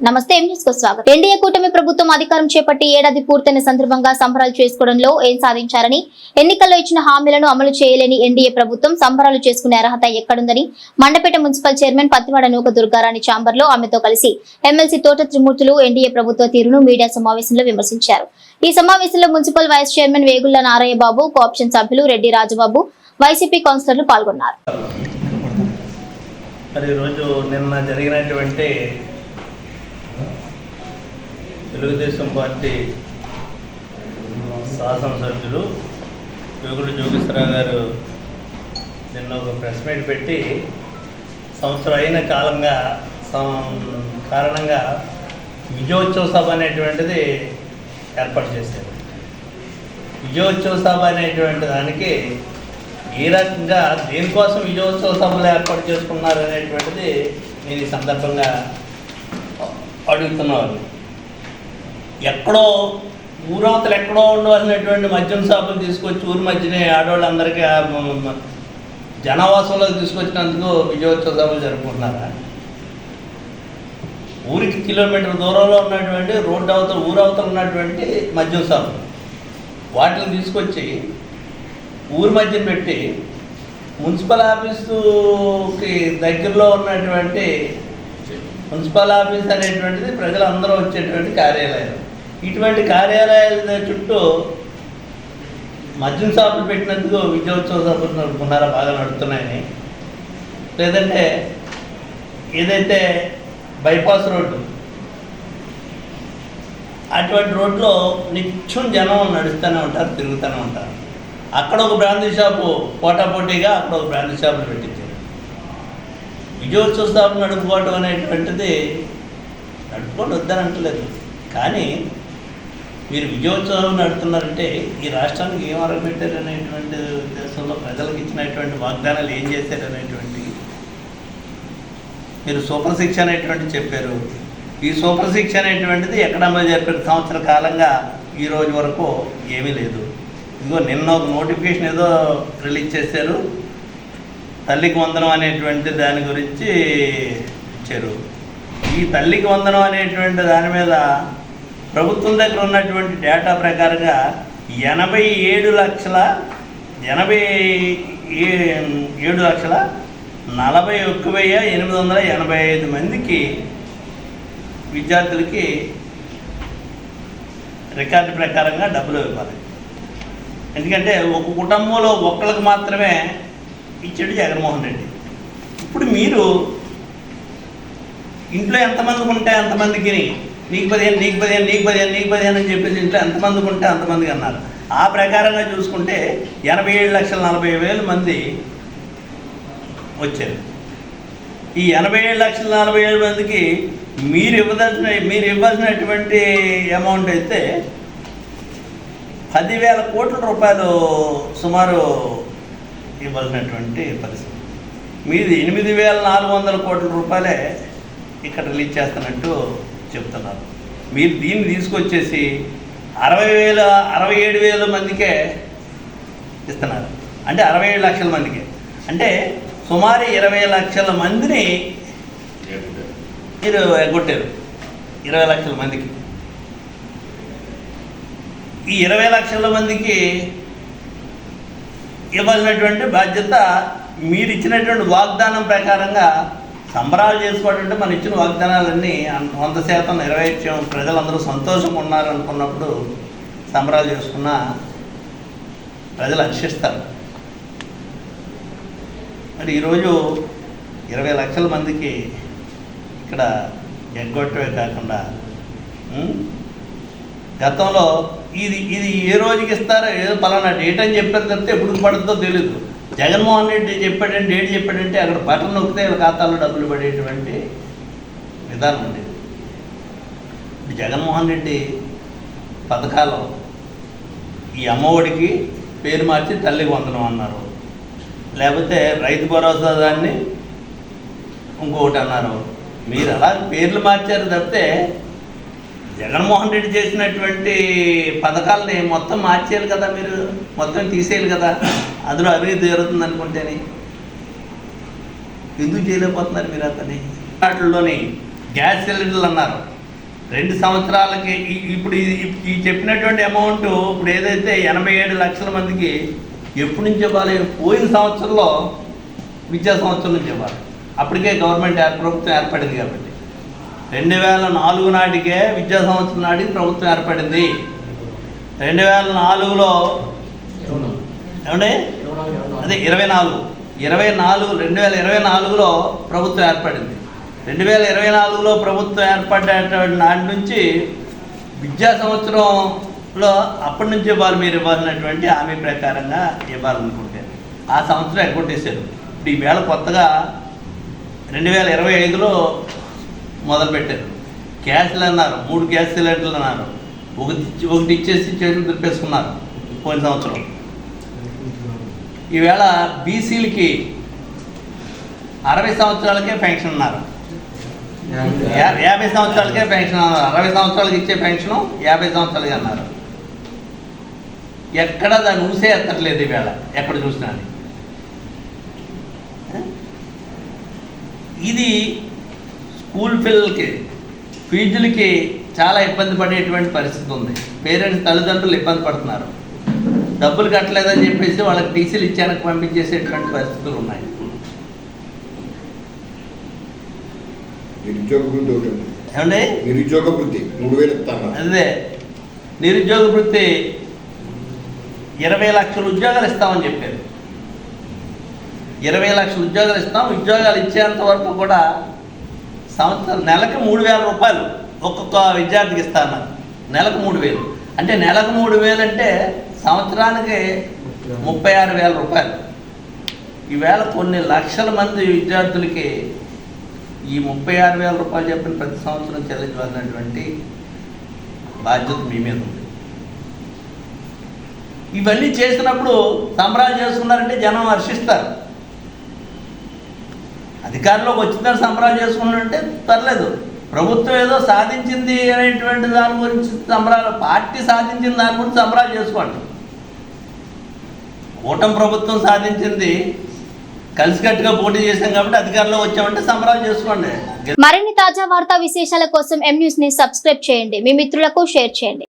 నమస్తే స్వాగతం? ఎన్డీఏ కూటమి ప్రభుత్వం అధికారం చేపట్టి ఏడాది పూర్తయిన సందర్భంగా సంబరాలు చేసుకోవడంలో ఏం సాధించారని ఎన్నికల్లో ఇచ్చిన హామీలను అమలు చేయలేని ఎన్డీఏ ప్రభుత్వం సంబరాలు చేసుకునే అర్హత ఎక్కడుందని మండపేట మున్సిపల్ చైర్మన్ పత్తివాడ నూక దుర్గారాణి ఛాంబర్లో ఆమెతో కలిసి ఎమ్మెల్సీ తోట త్రిమూర్తులు ఎన్డీఏ ప్రభుత్వ తీరును మీడియా సమావేశంలో విమర్శించారు. ఈ సమావేశంలో municipal vice chairman Vegulla Narayana Babu cooption సభ్యులు రెడ్డి రాజబాబు వైసీపీ కౌన్సిలర్లు పాల్గొన్నారు. నిన్న జరిగినటువంటి తెలుగుదేశం పార్టీ శాసనసభ్యులు యోగులు జోగేశ్వరరావు గారు నిన్న ఒక ప్రెస్ మీట్ పెట్టి సంవత్సరం అయిన కాలంగా సం- కారణంగా విజయోత్సవ సభ అనేటువంటిది ఏర్పాటు చేశారు. విజయోత్సవ సభ అనేటువంటి దానికి ఏ రకంగా దేనికోసం విజయోత్సవ సభలు ఏర్పాటు చేసుకున్నారు అనేటువంటిది నేను ఈ సందర్భంగా అడుగుతున్నారు. ఎక్కడో ఊరవతలు ఎక్కడో ఉండవలసినటువంటి మద్యం షాపులు తీసుకొచ్చి ఊరి మధ్యనే ఆడవాళ్ళందరికీ ఆ జనావాసంలో తీసుకొచ్చినందుకు విజయోత్సవ సభలు జరుపుకుంటున్నారా? ఊరికి కిలోమీటర్ దూరంలో ఉన్నటువంటి రోడ్డు అవతల ఊరవతలు ఉన్నటువంటి మద్యం షాపులు వాటిని తీసుకొచ్చి ఊరి మధ్యన పెట్టి మున్సిపల్ ఆఫీసుకి దగ్గరలో ఉన్నటువంటి మున్సిపల్ ఆఫీస్ అనేటువంటిది ప్రజలందరూ వచ్చేటువంటి కార్యాలయం. ఇటువంటి కార్యాలయాల చుట్టూ మద్యం షాపులు పెట్టినందుకు విజయోత్సవ సభలు నడుపుకున్నారా బాగా నడుతున్నాయని. లేదంటే ఏదైతే బైపాస్ రోడ్డు అటువంటి రోడ్లో నిత్యం జనం నడుస్తూనే ఉంటారు తిరుగుతూనే ఉంటారు. అక్కడ ఒక బ్రాందీ షాపు పోటాపోటీగా అక్కడ ఒక బ్రాందీ షాపులు పెట్టించారు. విజయోత్సవ షాపు నడుపుకోవడం అనేటువంటిది నడుపుకోండి వద్దని అంటలేదు. కానీ మీరు విజయోత్సవం నడుపుతున్నారంటే ఈ రాష్ట్రానికి ఏం అరగబెట్టారు అనేటువంటి ఉద్దేశంలో ప్రజలకు ఇచ్చినటువంటి వాగ్దానాలు ఏం చేశారు అనేటువంటి మీరు సూపర్ శిక్ష అనేటువంటి చెప్పారు. ఈ సూపర్ శిక్ష అనేటువంటిది ఎక్కడ అమలు జరిపారు సంవత్సర కాలంగా ఈ రోజు వరకు ఏమీ లేదు. ఇదిగో నిన్న ఒక నోటిఫికేషన్ ఏదో రిలీజ్ చేశారు. తల్లికి వందనం అనేటువంటి దాని గురించి ఇచ్చారు ఈ తల్లికి వందనం అనేటువంటి దాని మీద ప్రభుత్వం దగ్గర ఉన్నటువంటి డేటా ప్రకారంగా ఎనభై ఏడు లక్షల ఎనభై ఏ- ఏడు లక్షల నలభై ఒక్క వెయ్యి ఎనిమిది వందల ఎనభై ఐదు మందికి విద్యార్థులకి రికార్డు ప్రకారంగా డబ్బులు ఇవ్వాలి. ఎందుకంటే ఒక కుటుంబంలో ఒక్కరికి మాత్రమే ఇచ్చాడు జగన్మోహన్ రెడ్డి. ఇప్పుడు మీరు ఇంట్లో ఎంతమందికి ఉంటే అంతమందికి నీకు పదిహేను నీకు పదిహేను నీకు పదిహేను నీకు పదిహేను అని చెప్పేసి ఇంట్లో ఎంతమందికి ఉంటే అంతమందికి అన్నారు. ఆ ప్రకారంగా చూసుకుంటే ఎనభై ఏడు లక్షల నలభై వేల మంది వచ్చారు. ఈ ఎనభై ఏడు లక్షల నలభై ఏడు మందికి మీరు ఇవ్వదలసిన మీరు ఇవ్వాల్సినటువంటి అమౌంట్ అయితే పదివేల కోట్ల రూపాయలు సుమారు ఇవ్వాల్సినటువంటి పరిస్థితి. మీది ఎనిమిది వేల నాలుగు వందల కోట్ల రూపాయలే ఇక్కడ రిలీజ్ చేస్తున్నట్టు చెప్తున్నారు. మీరు దీన్ని తీసుకొచ్చేసి అరవై వేల అరవై ఏడు వేల మందికే ఇస్తున్నారు. అంటే అరవై ఏడు లక్షల మందికి. అంటే సుమారు ఇరవై లక్షల మందిని మీరు ఎగ్గొట్టారు. ఇరవై లక్షల మందికి. ఈ ఇరవై లక్షల మందికి ఇవ్వాల్సినటువంటి బాధ్యత మీరు ఇచ్చినటువంటి వాగ్దానం ప్రకారంగా సంబరాలు చేసుకోవడం అంటే మనం ఇచ్చిన వాగ్దానాలన్నీ వంద శాతం నెరవేర్చాం. ప్రజలందరూ సంతోషంగా ఉన్నారు అనుకున్నప్పుడు సంబరాలు చేసుకున్న ప్రజలు హర్షిస్తారు. మరి ఈరోజు ఇరవై లక్షల మందికి ఇక్కడ ఎగ్గొట్టవే కాకుండా గతంలో ఇది ఇది ఏ రోజుకి ఇస్తారో ఏదో పలానా డేట్ అని చెప్పారు తప్పితే ఎప్పుడు పడుతుందో తెలియదు జగన్మోహన్ రెడ్డి చెప్పాడంటే డేట్ చెప్పాడంటే అక్కడ బటన్ నొక్కితే వీళ్ళ ఖాతాలో డబ్బులు పడేటువంటి విధానం ఉండేది ఇప్పుడు జగన్మోహన్ రెడ్డి పథకాలు ఈ అమ్మఒడికి పేరు మార్చి తల్లికి వందనం అన్నారు. లేకపోతే రైతు భరోసా దాన్ని ఇంకొకటి అన్నారు. మీరు అలా పేర్లు మార్చారు తప్పితే జగన్మోహన్ రెడ్డి చేసినటువంటి పథకాలని మొత్తం మార్చేయాలి కదా మీరు? మొత్తం తీసేయాలి కదా? అందులో అభివృద్ధి జరుగుతుంది అనుకుంటేనే. ఎందుకు చేయలేకపోతున్నారు మీరు అతని వాటిల్లోని గ్యాస్ సిలిండర్లు అన్నారు. రెండు సంవత్సరాలకి ఇప్పుడు ఈ- చెప్పినటువంటి అమౌంట్ ఇప్పుడు ఏదైతే ఎనభై ఏడు లక్షల మందికి ఎప్పటి నుంచి ఇవ్వాలి? పోయిన సంవత్సరంలో విద్యా సంవత్సరం నుంచి ఇవ్వాలి. అప్పటికే గవర్నమెంట్ ప్రభుత్వం ఏర్పడింది కాబట్టి. రెండు వేల నాలుగు నాటికే విద్యా సంవత్సరం నాటికి ప్రభుత్వం ఏర్పడింది. రెండు వేల నాలుగులో ఏమండి? అదే ఇరవై నాలుగు. ఇరవై నాలుగు రెండు వేల ఇరవై నాలుగులో ప్రభుత్వం ఏర్పడింది. రెండు వేల ఇరవై నాలుగులో ప్రభుత్వం ఏర్పడేటువంటి నాటి నుంచి విద్యా సంవత్సరంలో అప్పటి నుంచి ఇవ్వాలి మీరు ఇవ్వాలన్నటువంటి హామీ ప్రకారంగా ఇవ్వాలనుకుంటే ఆ సంవత్సరం ఎగ్గొట్టేశారు ఇప్పుడు ఈవేళ కొత్తగా రెండు వేల ఇరవై ఐదులో మొదలుపెట్టారు. గ్యాస్లు అన్నారు మూడు గ్యాస్ సిలిండర్లు అన్నారు. ఒకటి ఒకటి ఇచ్చేసి చేతులు తిప్పేసుకున్నారు పోయిన సంవత్సరం. ఈవేళ బీసీలకి అరవై సంవత్సరాలకే పెన్షన్ అన్నారు. యాభై సంవత్సరాలకే పెన్షన్ అన్నారు. అరవై సంవత్సరాలకి ఇచ్చే పెన్షన్ యాభై సంవత్సరాలకి అన్నారు. ఎక్కడ దాన్ని ఊసే ఎత్తట్లేదు ఈవేళ ఎక్కడ చూసినా. ఇది స్కూల్ పిల్లలకి ఫీజులకి చాలా ఇబ్బంది పడేటువంటి పరిస్థితి ఉంది. పేరెంట్స్ తల్లిదండ్రులు ఇబ్బంది పడుతున్నారు. డబ్బులు కట్టలేదని చెప్పేసి వాళ్ళకి టీసీలు ఇచ్చానికి పంపించేసేటువంటి పరిస్థితులు ఉన్నాయి. నిరుద్యోగ. ఏమండి? వృద్ధి మూడు వేలు అదే. నిరుద్యోగ వృత్తి ఇరవై లక్షల ఉద్యోగాలు ఇస్తామని చెప్పారు. ఇరవై లక్షల ఉద్యోగాలు ఇస్తాం. ఉద్యోగాలు ఇచ్చేంత వరకు కూడా సంవత్సరం నెలకు మూడు వేల రూపాయలు ఒక్కొక్క విద్యార్థికి ఇస్తాను. నెలకు మూడు వేలు. అంటే నెలకు మూడు వేలు అంటే సంవత్సరానికి ముప్పై ఆరు వేల రూపాయలు. ఈవేళ కొన్ని లక్షల మంది విద్యార్థులకి ఈ ముప్పై ఆరు వేల రూపాయలు చెప్పిన ప్రతి సంవత్సరం చెల్లించవలసినటువంటి బాధ్యత మీ మీద ఉంది. ఇవన్నీ చేసినప్పుడు సంబరాలు చేసుకున్నారంటే జనం హర్షిస్తారు. అధికారంలోకి వచ్చిందని సంబరాలు చేసుకున్నాడంటే పర్లేదు. ప్రభుత్వం ఏదో సాధించింది అనేటువంటి దాని గురించి సంబరాలు పార్టీ సాధించిన దాని గురించి సంబరాలు చేసుకోండి. కూటమి ప్రభుత్వం సాధించింది కలిసికట్టుగా పోటీ చేశాం కాబట్టి అధికారంలో వచ్చామంటే సంబరాలు చేసుకోండి. మరిన్ని తాజా వార్తా విశేషాల కోసం ఎం న్యూస్ని సబ్స్క్రైబ్ చేయండి. మీ మిత్రులకు షేర్ చేయండి.